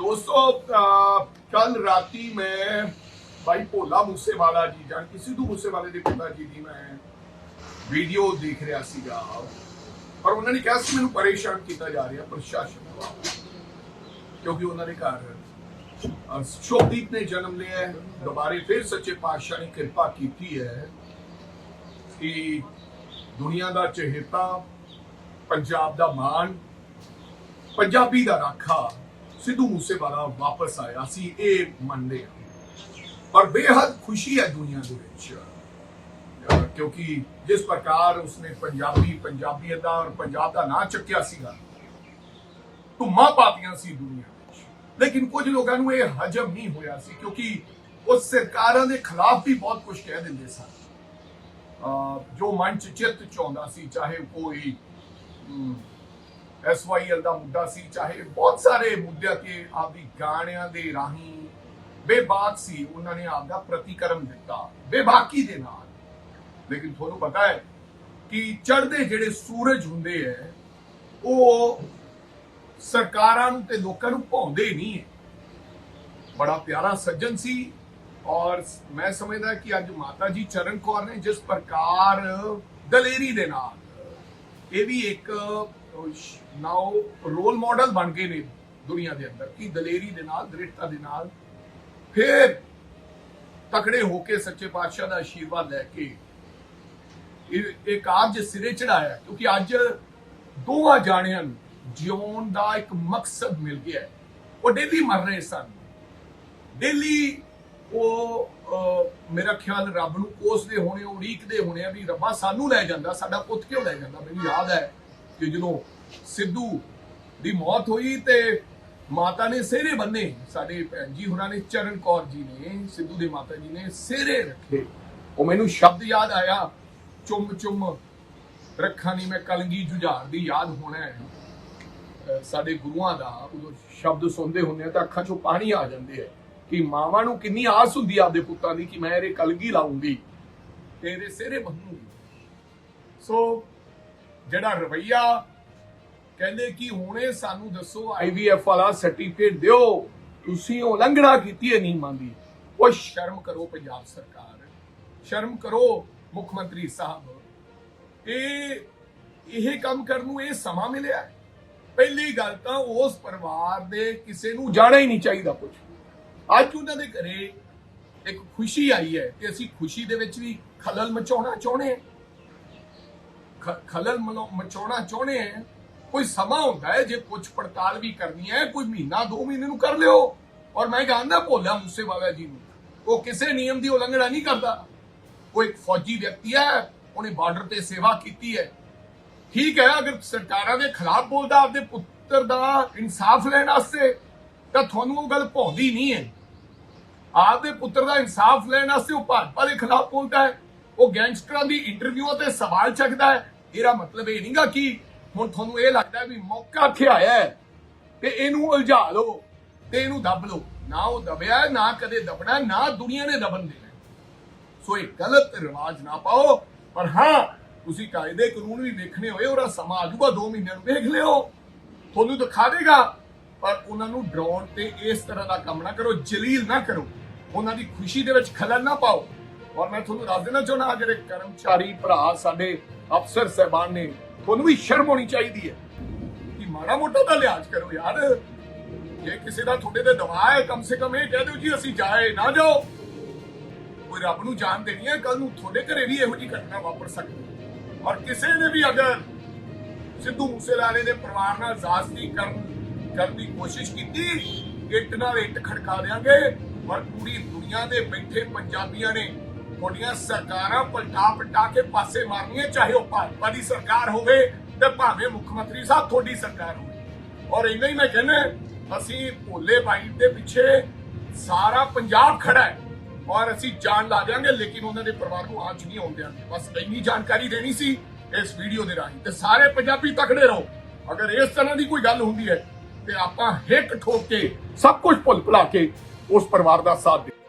दोस्तों ਕੱਲ ਰਾਤੀ ਮੈਂ ਭਾਈ ਭੋਲਾ ਮੂਸੇਵਾਲਾ ਜੀ ਜਾਨ ਕਿ ਸਿੱਧੂ ਮੂਸੇਵਾਲੇ ਦੇ ਪਿਤਾ ਜੀ ਦੀ ਮੈਂ ਵੀਡੀਓ ਦੇਖ ਰਿਹਾ ਸੀਗਾ ਪਰ ਉਹਨਾਂ ਨੇ ਕਿਹਾ ਸੀ ਮੈਨੂੰ ਪਰੇਸ਼ਾਨ ਕੀਤਾ ਜਾ ਰਿਹਾ ਪ੍ਰਸ਼ਾਸਨ ਵੱਲੋਂ ਕਿਉਂਕਿ ਉਹਨਾਂ ਦੇ ਘਰ ਅਹ, ਸ਼ੋਭਦੀਪ ਨੇ ਜਨਮ ਲਿਆ ਹੈ ਦੁਬਾਰੇ ਫਿਰ ਸੱਚੇ ਪਾਤਸ਼ਾਹ ਨੇ ਕਿਰਪਾ ਕੀਤੀ ਹੈ ਕਿ ਦੁਨੀਆ ਦਾ ਚਹੇਤਾ ਪੰਜਾਬ ਦਾ ਮਾਣ ਪੰਜਾਬੀ ਦਾ ਰਾਖਾ ਸਿੱਧੂ ਮੂਸੇਵਾਲਾ ਵਾਪਸ ਆਇਆ ਸੀ ਇਹ ਮੰਨਦੇ ਹਾਂ ਪਰ ਬੇਹੱਦ ਖੁਸ਼ੀ ਹੈ ਦੁਨੀਆ ਦੇ ਵਿੱਚ। ਕਿਉਂਕਿ ਜਿਸ ਪ੍ਰਕਾਰ ਉਸਨੇ ਪੰਜਾਬੀ ਪੰਜਾਬੀਅਤ ਦਾ ਔਰ ਪੰਜਾਬ ਦਾ ਨਾਂ ਚੱਕਿਆ ਸੀਗਾ, ਧੁੰਮਾਂ ਪਾਤੀਆਂ ਸੀ ਦੁਨੀਆ ਵਿੱਚ। ਲੇਕਿਨ ਕੁਝ ਲੋਕਾਂ ਨੂੰ ਇਹ ਹਜਮ ਨਹੀਂ ਹੋਇਆ ਸੀ, ਕਿਉਂਕਿ ਉਹ ਸਰਕਾਰਾਂ ਦੇ ਖਿਲਾਫ ਵੀ ਬਹੁਤ ਕੁਝ ਕਹਿ ਦਿੰਦੇ ਸਨ। ਜੋ ਮਨ ਚ ਚਿੱਤ ਚਾਹੁੰਦਾ ਸੀ, ਚਾਹੇ ਕੋਈ ਐਸਵਾਈਐਲ ਦਾ ਮੁੱਦਾ ਸੀ, ਚਾਹੇ ਬਹੁਤ ਸਾਰੇ ਮੁੱਦਿਆਂ ਤੇ ਆਪਦੀ ਗਾਣਿਆਂ ਦੇ ਰਾਹੀਂ ਬੇਬਾਕ ਸੀ, ਉਹਨਾਂ ਨੇ ਆਪਦਾ ਪ੍ਰਤੀਕਰਮ ਦਿੱਤਾ, ਬੇਬਾਕੀ ਦੇ ਨਾਲ। ਲੇਕਿਨ ਤੁਹਾਨੂੰ ਪਤਾ ਹੈ ਕਿ ਚੜ੍ਹਦੇ ਜਿਹੜੇ ਸੂਰਜ ਹੁੰਦੇ ਐ, ਉਹ ਸਰਕਾਰਾਂ ਨੂੰ ਤੇ ਲੋਕਾਂ ਨੂੰ ਭਾਉਂਦੇ ਨਹੀਂ ਹੈ ਬੜਾ ਪਿਆਰਾ ਸੱਜਣ ਸੀ ਔਰ ਮੈਂ ਸਮਝਦਾ ਕਿ ਅੱਜ ਮਾਤਾ ਜੀ ਚਰਨ ਕੌਰ ਨੇ ਜਿਸ ਪ੍ਰਕਾਰ ਦਲੇਰੀ ਦੇ ਨਾਲ, ਇਹ ਵੀ ਇੱਕ ਨਾਓ ਰੋਲ ਮਾਡਲ ਬਣ ਗਏ ਨੇ ਦੁਨੀਆ ਦੇ ਅੰਦਰ, ਕਿ ਦਲੇਰੀ ਦੇ ਨਾਲ, ਦ੍ਰਿੜਤਾ ਦੇ ਨਾਲ ਫਿਰ ਤਕੜੇ ਹੋ ਕੇ ਸੱਚੇ ਪਾਤਸ਼ਾਹ ਦਾ ਆਸ਼ੀਰਵਾਦ ਲੈ ਕੇ ਇਹ ਇਹ ਕਾਰਜ ਸਿਰੇ ਚੜਾਇਆ ਕਿਉਂਕਿ ਅੱਜ ਦੋਹਾਂ ਜਾਣਿਆਂ ਨੂੰ ਜਿਉਣ ਦਾ ਇੱਕ ਮਕਸਦ ਮਿਲ ਗਿਆ ਉਹ ਡੇਲੀ ਮਰ ਰਹੇ ਸਨ। ਡੇਲੀ ਉਹ ਮੇਰਾ ਖਿਆਲ ਰੱਬ ਨੂੰ ਕੋਸਦੇ ਹੋਣੇ, ਉਡੀਕਦੇ ਹੋਣੇ ਆ ਵੀ ਰੱਬਾ ਸਾਨੂੰ ਲੈ ਜਾਂਦਾ, ਸਾਡਾ ਪੁੱਤ ਕਿਉਂ ਲੈ ਜਾਂਦਾ? ਮੈਨੂੰ ਯਾਦ ਹੈ ਕਿ ਜਦੋਂ ਸਿੱਧੂ ਦੀ ਮੌਤ ਹੋਈ ਤੇ ਮਾਤਾ ਨੇ ਸਿਹਰੇ ਬੰਨੇ। ਸਾਡੇ ਭੈਣ ਜੀ ਹੋਰਾਂ ਨੇ ਚਰਨ ਕੌਰ ਜੀ ਨੇ, ਸਿੱਧੂ ਦੇ ਮਾਤਾ ਜੀ ਨੇ ਸਿਹਰੇ ਰੱਖੇ। ਉਹ ਮੈਨੂੰ ਸ਼ਬਦ ਯਾਦ ਆਇਆ। ਚੁੰਮ ਚੁੰਮ ਰੱਖਾਂ ਨਹੀਂ ਮੈਂ ਕਲਗੀ ਜੁਝਾਰ ਦੀ ਯਾਦ ਹੋਣਾ ਹੈ। ਸਾਡੇ ਗੁਰੂਆਂ ਦਾ ਉਦੋਂ ਸ਼ਬਦ ਸੁਣਦੇ ਹੁੰਦੇ ਆ ਤਾਂ ਅੱਖਾਂ 'ਚੋਂ ਪਾਣੀ ਆ ਜਾਂਦੇ ਆ ਕਿ ਮਾਵਾਂ ਨੂੰ ਕਿੰਨੀ ਆਸ ਹੁੰਦੀ ਆ ਆਪਦੇ ਪੁੱਤਾਂ ਦੀ ਕਿ ਮੈਂ ਇਹਦੇ ਕਲਗੀ ਲਾਉਂਗੀ ਤੇ ਇਹਦੇ ਸਿਹਰੇ ਬੰਨੂਗੀ। ਸੋ ਜਿਹੜਾ ਰਵਈਆ ਕਹਿੰਦੇ ਕਿ ਹੁਣੇ ਸਾਨੂੰ ਦੱਸੋ ਆਈਵੀਐਫ ਵਾਲਾ ਸਰਟੀਫਿਕੇਟ ਦਿਓ, ਤੁਸੀਂ ਉਲੰਘਣਾ ਕੀਤੀ ਹੈ ਨਿਯਮਾਂ ਦੀ। ਉਹ ਸ਼ਰਮ ਕਰੋ ਪੰਜਾਬ ਸਰਕਾਰ, ਸ਼ਰਮ ਕਰੋ ਮੁੱਖ ਮੰਤਰੀ ਸਾਹਿਬ। ਇਹ ਇਹ ਕੰਮ ਕਰਨ ਨੂੰ ਇਹ ਸਮਾਂ ਮਿਲਿਆ ਪਹਿਲੀ ਗੱਲ ਤਾਂ ਉਸ ਪਰਿਵਾਰ ਦੇ ਕਿਸੇ ਨੂੰ ਜਾਣਾ ਹੀ ਨਹੀਂ ਚਾਹੀਦਾ ਕੁਝ ਅੱਜ ਉਹਨਾਂ ਦੇ ਘਰੇ ਇੱਕ ਖੁਸ਼ੀ ਆਈ ਹੈ ਤੇ ਅਸੀਂ ਖੁਸ਼ੀ ਦੇ ਵਿੱਚ ਵੀ ਖਲਲ ਮਚਾਉਣਾ ਚਾਹੁੰਦੇ ਹਾਂ। ਖਲਲ ਮਚਾਉਣਾ ਚਾਹੁੰਦੇ ਹਾਂ ਕੋਈ ਸਮਾਂ ਹੁੰਦਾ ਹੈ ਜੇ ਪੁੱਛ ਪੜਤਾਲ ਵੀ ਕਰਨੀ ਹੈ, ਕੋਈ ਮਹੀਨਾ, ਦੋ ਮਹੀਨੇ ਨੂੰ ਕਰ ਲਿਓ। ਔਰ ਮੈਂ ਕਹਿੰਦਾ ਭੋਲਾ ਮੂਸੇਵਾਲਾ ਜੀ ਨੂੰ, ਉਹ ਕਿਸੇ ਨਿਯਮ ਦੀ ਉਲੰਘਣਾ ਨਹੀਂ ਕਰਦਾ। ਉਹ ਇੱਕ ਫੌਜੀ ਵਿਅਕਤੀ ਹੈ, ਉਹਨੇ ਬਾਰਡਰ ਤੇ ਸੇਵਾ ਕੀਤੀ ਹੈ। ਠੀਕ ਹੈ, ਅਗਰ ਸਰਕਾਰਾਂ ਦੇ ਖਿਲਾਫ ਬੋਲਦਾ, ਆਪਦੇ ਪੁੱਤਰ ਦਾ ਇਨਸਾਫ ਲੈਣ ਵਾਸਤੇ, ਤਾਂ ਤੁਹਾਨੂੰ ਉਹ ਗੱਲ ਭੌਂਦੀ ਨਹੀਂ ਹੈ। ਆਪਦੇ ਪੁੱਤਰ ਦਾ ਇਨਸਾਫ ਲੈਣ ਵਾਸਤੇ ਉਹ ਭਾਜਪਾ ਦੇ ਖਿਲਾਫ ਬੋਲਦਾ ਹੈ। ਉਹ ਗੈਂਗਸਟਰਾਂ ਦੀ ਇੰਟਰਵਿਊਆਂ ਤੇ ਸਵਾਲ ਚੱਕਦਾ ਹੈ। ਇਹਦਾ ਮਤਲਬ ਇਹ ਨਹੀਂਗਾ ਕਿ ਹੁਣ ਤੁਹਾਨੂੰ ਇਹ ਲੱਗਦਾ ਵੀ ਮੌਕਾ ਇੱਥੇ ਆਇਆ ਹੈ ਤੇ ਇਹਨੂੰ ਉਲਝਾ ਲਓ ਤੇ ਇਹਨੂੰ ਦੱਬ ਲਓ। ਨਾ ਉਹ ਦਬਿਆ, ਨਾ ਕਦੇ ਦਬਣਾ, ਨਾ ਦੁਨੀਆ ਨੇ ਦਬਣ ਦੇਣਾ। ਸੋ ਇਹ ਗਲਤ ਰਿਵਾਜ ਨਾ ਪਾਓ। ਪਰ ਹਾਂ, ਤੁਸੀਂ ਕਾਇਦੇ ਕਾਨੂੰਨ ਵੀ ਦੇਖਣੇ ਹੋਏ, ਉਹਦਾ ਸਮਾਂ ਆਜੂਗਾ 2 ਮਹੀਨਿਆਂ ਨੂੰ ਦੇਖ ਲਿਓ। ਤੁਹਾਨੂੰ ਦਿਖਾ ਦੇਗਾ, ਪਰ ਉਹਨਾਂ ਨੂੰ ਡਰਾਉਣ ਤੇ ਇਸ ਤਰ੍ਹਾਂ ਦਾ ਕੰਮ ਨਾ ਕਰੋ, ਜਲੀਲ ਨਾ ਕਰੋ। ਉਹਨਾਂ ਦੀ ਖੁਸ਼ੀ ਦੇ ਵਿੱਚ ਖਲਲ ਨਾ ਪਾਓ। ਔਰ ਮੈਂ ਤੁਹਾਨੂੰ ਦੱਸ ਦੇਣਾ ਚਾਹੁੰਦਾ, ਜਿਹੜੇ ਕਰਮਚਾਰੀ ਭਰਾ ਸਾਡੇ ਅਫਸਰ ਸਹਿਬਾਨ ਨੇ ਤੁਹਾਨੂੰ ਵੀ ਸ਼ਰਮ ਹੋਣੀ ਚਾਹੀਦੀ ਹੈ। ਕਿ ਮਾੜਾ ਮੋਟਾ ਤਾਂ ਲਿਹਾਜ਼ ਕਰੋ ਯਾਰ। ਜੇ ਕਿਸੇ ਦਾ ਤੁਹਾਡੇ ਤੇ ਦਬਾਅ ਹੈ, ਕਮ ਸੇ ਕਮ ਇਹ ਕਹਿ ਦਿਓ ਜੀ, ਅਸੀਂ ਜਾਏ ਨਾ ਜਾਓ। ਕੋਈ ਰੱਬ ਨੂੰ ਜਾਣ ਦੇਣੀ ਹੈ ਕੱਲ ਨੂੰ ਤੁਹਾਡੇ ਘਰੇ ਵੀ ਇਹੋ ਜਿਹੀ ਘਟਨਾ ਵਾਪਰ ਸਕਦੀ ਹੈ। ਔਰ ਕਿਸੇ ਨੇ ਵੀ ਅਗਰ ਸਿੱਧੂ ਮੂਸੇਵਾਲੇ ਦੇ ਪਰਿਵਾਰ ਨਾਲ ਜ਼ਾਸਤੀ ਕਰਨ ਕਰਨ ਦੀ ਕੋਸ਼ਿਸ਼ ਕੀਤੀ, ਇੱਟ ਨਾਲ ਇੱਟ ਖੜਕਾ ਦੇਾਂਗੇ ਔਰ ਪੂਰੀ ਦੁਨੀਆ ਦੇ ਬੈਠੇ ਪੰਜਾਬੀਆਂ ਨੇ ਤੁਹਾਡੀਆਂ ਸਰਕਾਰਾਂ ਪਲਟਾ ਪਲਟਾ ਕੇ ਪਾਸੇ ਮਾਰਨੀਆਂ, ਚਾਹੇ ਉਹ ਭਾਜਪਾ ਦੀ ਸਰਕਾਰ ਹੋਵੇ ਤੇ ਭਾਵੇਂ ਮੁੱਖ ਮੰਤਰੀ ਸਾਹਿਬ ਤੁਹਾਡੀ ਸਰਕਾਰ ਹੋਵੇ। ਔਰ ਇੰਨਾ ਹੀ ਮੈਂ ਕਹਿੰਦਾ, ਅਸੀਂ ਭੋਲੇ ਬਾਈ ਦੇ ਪਿੱਛੇ ਸਾਰਾ ਪੰਜਾਬ ਖੜਾ ਹੈ ਔਰ ਅਸੀਂ ਜਾਨ ਲਾ ਦਿਆਂਗੇ, ਲੇਕਿਨ ਉਹਨਾਂ ਦੇ ਪਰਿਵਾਰ ਨੂੰ ਆਂਚ ਨਹੀਂ ਆਉਣ ਦਿਆਂਗੇ। ਬਸ ਇੰਨੀ ਜਾਣਕਾਰੀ ਦੇਣੀ ਸੀ ਇਸ ਵੀਡੀਓ ਦੇ ਰਾਹੀਂ। ਤੇ ਸਾਰੇ ਪੰਜਾਬੀ ਤਕੜੇ ਰਹੋ। ਅਗਰ ਇਸ ਤਰ੍ਹਾਂ ਦੀ ਕੋਈ ਗੱਲ ਹੁੰਦੀ ਹੈ, ਤੇ ਆਪਾਂ ਹਿੱਕ ਠੋਕ ਕੇ ਸਭ ਕੁਝ ਭੁੱਲ ਭੁਲਾ ਕੇ ਉਸ ਪਰਿਵਾਰ ਦਾ ਸਾਥ ਦੇ